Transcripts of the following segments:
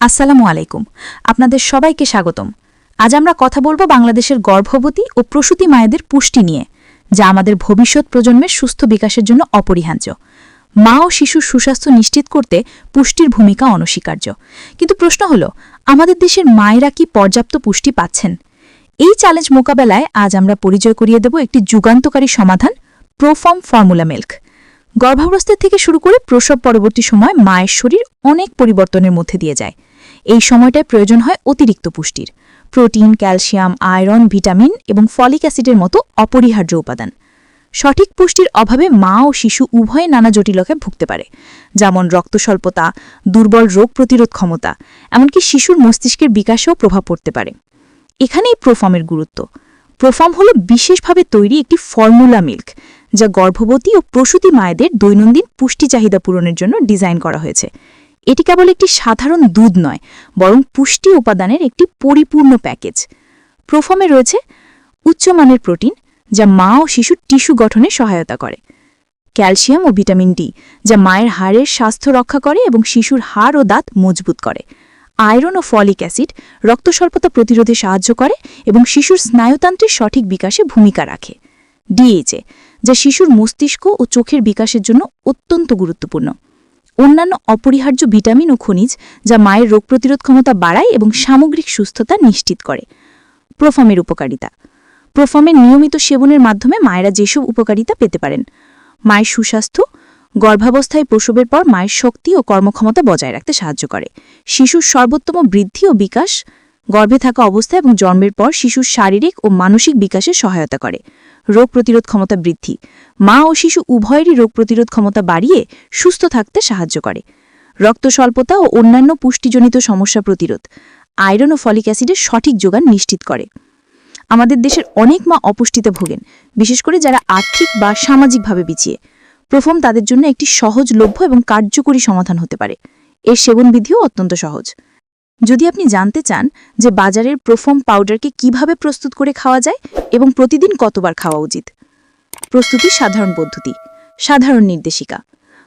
আসসালামু আলাইকুম। আপনাদের সবাইকে স্বাগতম। আজ আমরা কথা বলব বাংলাদেশের গর্ভবতী ও প্রসূতি মায়েদের পুষ্টি নিয়ে, যা আমাদের ভবিষ্যৎ প্রজন্মের সুস্থ বিকাশের জন্য অপরিহার্য। মা ও শিশুর সুস্বাস্থ্য নিশ্চিত করতে পুষ্টির ভূমিকা অনস্বীকার্য। কিন্তু প্রশ্ন হল, আমাদের দেশের মায়েরা কি পর্যাপ্ত পুষ্টি পাচ্ছেন? এই চ্যালেঞ্জ মোকাবেলায় আজ আমরা পরিচয় করিয়ে দেব একটি যুগান্তকারী সমাধান প্রোফর্ম ফর্মুলা মিল্ক গর্ভাবস্থা থেকে শুরু করে প্রসব পরবর্তী সময় মায়ের শরীর অনেক পরিবর্তনের মধ্যে দিয়ে যায়। এই সময়টায় প্রয়োজন হয় অতিরিক্ত পুষ্টির। প্রোটিন, ক্যালসিয়াম, আয়রন, ভিটামিন এবং ফলিক অ্যাসিডের মতো অপরিহার্য উপাদান। সঠিক পুষ্টির অভাবে মা ও শিশু উভয়ে নানা জটিলতায় ভুগতে পারে, যেমন রক্তস্বল্পতা, দুর্বল রোগ প্রতিরোধ ক্ষমতা, এমনকি শিশুর মস্তিষ্কের বিকাশেও প্রভাব পড়তে পারে। এখানেই প্রোফর্মের গুরুত্ব। প্রোফর্ম হল বিশেষভাবে তৈরি একটি ফর্মুলা মিল্ক, যা গর্ভবতী ও প্রসূতি মায়েদের দৈনন্দিন পুষ্টি চাহিদা পূরণের জন্য ডিজাইন করা হয়েছে। এটি কেবল একটি সাধারণ দুধ নয়, বরং পুষ্টি উপাদানের একটি পরিপূর্ণ প্যাকেজ। প্রোফর্মে রয়েছে উচ্চমানের প্রোটিন, যা মা ও শিশুর টিস্যু গঠনে সহায়তা করে। ক্যালসিয়াম ও ভিটামিন ডি, যা মায়ের হাড়ের স্বাস্থ্য রক্ষা করে এবং শিশুর হাড় ও দাঁত মজবুত করে। আয়রন ও ফলিক অ্যাসিড রক্তস্বল্পতা প্রতিরোধে সাহায্য করে এবং শিশুর স্নায়ুতন্ত্রের সঠিক বিকাশে ভূমিকা রাখে। ডিএইচএ যা শিশুর মস্তিষ্ক ও চোখের বিকাশের জন্য অত্যন্ত গুরুত্বপূর্ণ। অন্যান্য অপরিহার্য ভিটামিন ও খনিজ যা মায়ের রোগ প্রতিরোধ ক্ষমতা বাড়ায় এবং সামগ্রিক সুস্থতা নিশ্চিত করে। প্রোফামের উপকারিতা। প্রোফামের নিয়মিত সেবনের মাধ্যমে মায়েরা যেসব উপকারিতা পেতে পারেন, মায়ের সুস্বাস্থ্য, গর্ভাবস্থায় প্রসবের পর মায়ের শক্তি ও কর্মক্ষমতা বজায় রাখতে সাহায্য করে। শিশুর সর্বোত্তম বৃদ্ধি ও বিকাশ গর্ভে থাকা অবস্থা এবং জন্মের পর শিশুর শারীরিক ও মানসিক বিকাশে সহায়তা করে। রোগ প্রতিরোধ ক্ষমতা বৃদ্ধি। মা ও শিশু উভয়েরই রোগ প্রতিরোধ ক্ষমতা বাড়িয়ে সুস্থ থাকতে সাহায্য করে। রক্ত স্বল্পতা ও অন্যান্য পুষ্টিজনিত সমস্যা প্রতিরোধ। আয়রন ও ফলিক অ্যাসিডের সঠিক যোগান নিশ্চিত করে। আমাদের দেশের অনেক মা অপুষ্টিতে ভোগেন, বিশেষ করে যারা আর্থিক বা সামাজিকভাবে পিছিয়ে। প্রথম তাদের জন্য একটি সহজলভ্য এবং কার্যকরী সমাধান হতে পারে। এর সেবনবিধিও অত্যন্ত সহজ। যদি আপনি জানতে চান যে বাজারের প্রোফর্ম পাউডারকে কীভাবে প্রস্তুত করে খাওয়া যায় এবং প্রতিদিন কতবার খাওয়া উচিত প্রস্তুতির সাধারণ পদ্ধতি, সাধারণ নির্দেশিকা।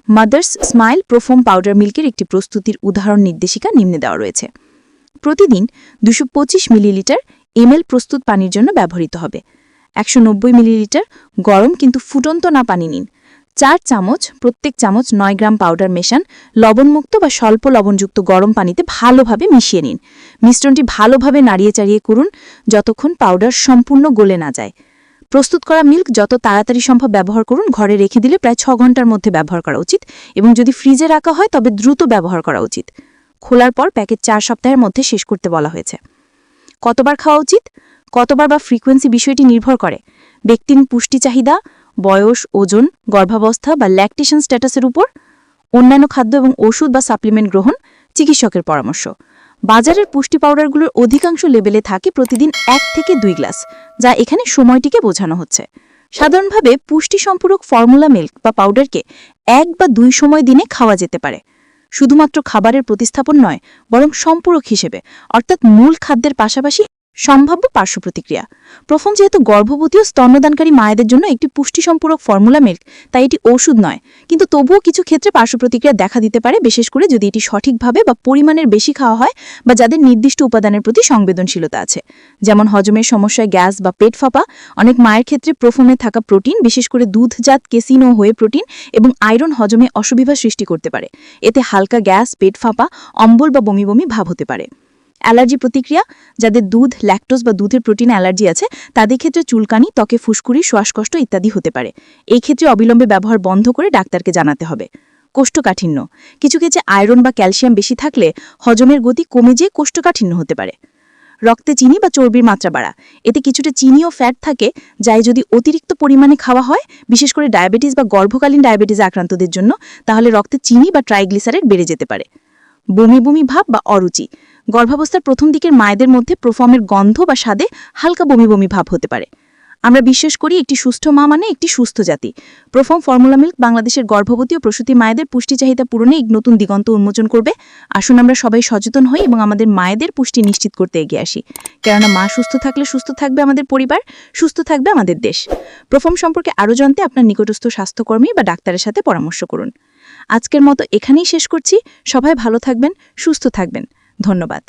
মাদার্স স্মাইল প্রোফর্ম পাউডার মিল্কের একটি প্রস্তুতির উদাহরণ নির্দেশিকা নিম্নে দেওয়া রয়েছে। প্রতিদিন দুশো পঁচিশ মিলিলিটার এমএল প্রস্তুত পানির জন্য ব্যবহৃত হবে। একশো নব্বই মিলিলিটার গরম কিন্তু ফুটন্ত না পানি নিন। চার চামচ, প্রত্যেক চামচ নয় গ্রাম পাউডার মেশান, লবণমুক্ত বা স্বল্প লবণযুক্ত গরম পানিতে ভালোভাবে মিশিয়ে নিন। মিশ্রণটি ভালোভাবে নাড়িয়ে চাড়িয়ে করুন যতক্ষণ পাউডার সম্পূর্ণ গলে না যায়। প্রস্তুত করা মিল্ক যত তাড়াতাড়ি সম্ভব ব্যবহার করুন, ঘরে রেখে দিলে প্রায় ছ ঘণ্টার মধ্যে ব্যবহার করা উচিত এবং যদি ফ্রিজে রাখা হয় তবে দ্রুত ব্যবহার করা উচিত। খোলার পর প্যাকেট চার সপ্তাহের মধ্যে শেষ করতে বলা হয়েছে। কতবার খাওয়া উচিত? কতবার বা ফ্রিকোয়েন্সি বিষয়টি নির্ভর করে। ব্যক্তির পুষ্টি চাহিদা বয়স, ওজন, গর্ভাবস্থা বা ল্যাকটেশন স্ট্যাটাসের উপর অন্যান্য খাদ্য এবং ওষুধ বা সাপ্লিমেন্ট গ্রহণ, চিকিৎসকের পরামর্শ। বাজারের পুষ্টি পাউডারগুলোর অধিকাংশ লেবেলে থাকে প্রতিদিন এক থেকে দুই গ্লাস, যা এখানে সময়টিকে বোঝানো হচ্ছে। সাধারণভাবে পুষ্টি সম্পূরক ফর্মুলা মিল্ক বা পাউডারকে এক বা দুই সময় দিনে খাওয়া যেতে পারে। শুধুমাত্র খাবারের প্রতিস্থাপন নয়, বরং সম্পূরক হিসেবে, অর্থাৎ মূল খাদ্যের পাশাপাশি সম্ভাব্য পার্শ্ব প্রতিক্রিয়া। প্রথম যেহেতু গর্ভবতী ও স্তন্যদানকারী মায়েদের জন্য একটি পুষ্টি সম্পূরক ফর্মুলা মিল্ক তাই এটি ওষুধ নয়। কিন্তু তবুও কিছু ক্ষেত্রে পার্শ্ব প্রতিক্রিয়া দেখা দিতে পারে, বিশেষ করে যদি এটি সঠিকভাবে বা পরিমাণের বেশি খাওয়া হয় বা যাদের নির্দিষ্ট উপাদানের প্রতি সংবেদনশীলতা আছে। যেমন হজমের সমস্যায় গ্যাস বা পেট ফাঁপা, অনেক মায়ের ক্ষেত্রে প্রথমে থাকা প্রোটিন, বিশেষ করে দুধজাত কেসিন ও হয়ে প্রোটিন এবং আয়রন হজমে অসুবিধা সৃষ্টি করতে পারে। এতে হালকা গ্যাস, পেট ফাঁপা, অম্বল বা বমি বমি ভাব হতে পারে। অ্যালার্জি প্রতিক্রিয়া, যাদের দুধ ল্যাকটোজ বা দুধের প্রোটিন অ্যালার্জি আছে, তাদের ক্ষেত্রে চুলকানি, ত্বকে ফুসকুড়ি, শ্বাসকষ্ট ইত্যাদি হতে পারে। এই ক্ষেত্রে অবিলম্বে ব্যবহার বন্ধ করে ডাক্তারকে জানাতে হবে। কোষ্ঠকাঠিন্য। কিছু ক্ষেত্রে আয়রন বা ক্যালসিয়াম বেশি থাকলে হজমের গতি কমে যেয়ে কোষ্ঠকাঠিন্য হতে পারে। রক্তে চিনি বা চর্বির মাত্রা বাড়া। এতে কিছুটা চিনি ও ফ্যাট থাকে, যাই যদি অতিরিক্ত পরিমাণে খাওয়া হয়, বিশেষ করে ডায়াবেটিস বা গর্ভকালীন ডায়াবেটিস আক্রান্তদের জন্য, তাহলে রক্তে চিনি বা ট্রাইগ্লিসারাইড বেড়ে যেতে পারে। বমি বমি ভাব বা অরুচি। গর্ভাবস্থার প্রথম দিকের মায়েদের মধ্যে প্রোফর্মের গন্ধ বা স্বাদে হালকা বমি বমি ভাব হতে পারে। আমরা বিশ্বাস করি একটি সুস্থ মা মানে একটি সুস্থ জাতি। প্রোফর্ম ফর্মুলা মিল্ক বাংলাদেশের গর্ভবতী ও প্রসূতি মায়েদের পুষ্টি চাহিদা পূরণে এক নতুন দিগন্ত উন্মোচন করবে। আসুন আমরা সবাই সচেতন হই এবং আমাদের মায়েদের পুষ্টি নিশ্চিত করতে এগিয়ে আসি। কেননা মা সুস্থ থাকলে সুস্থ থাকবে আমাদের পরিবার, সুস্থ থাকবে আমাদের দেশ। প্রোফর্ম সম্পর্কে আরও জানতে আপনার নিকটস্থ স্বাস্থ্যকর্মী বা ডাক্তারের সাথে পরামর্শ করুন। আজকের মতো এখানেই শেষ করছি। সবাই ভালো থাকবেন, সুস্থ থাকবেন। ধন্যবাদ।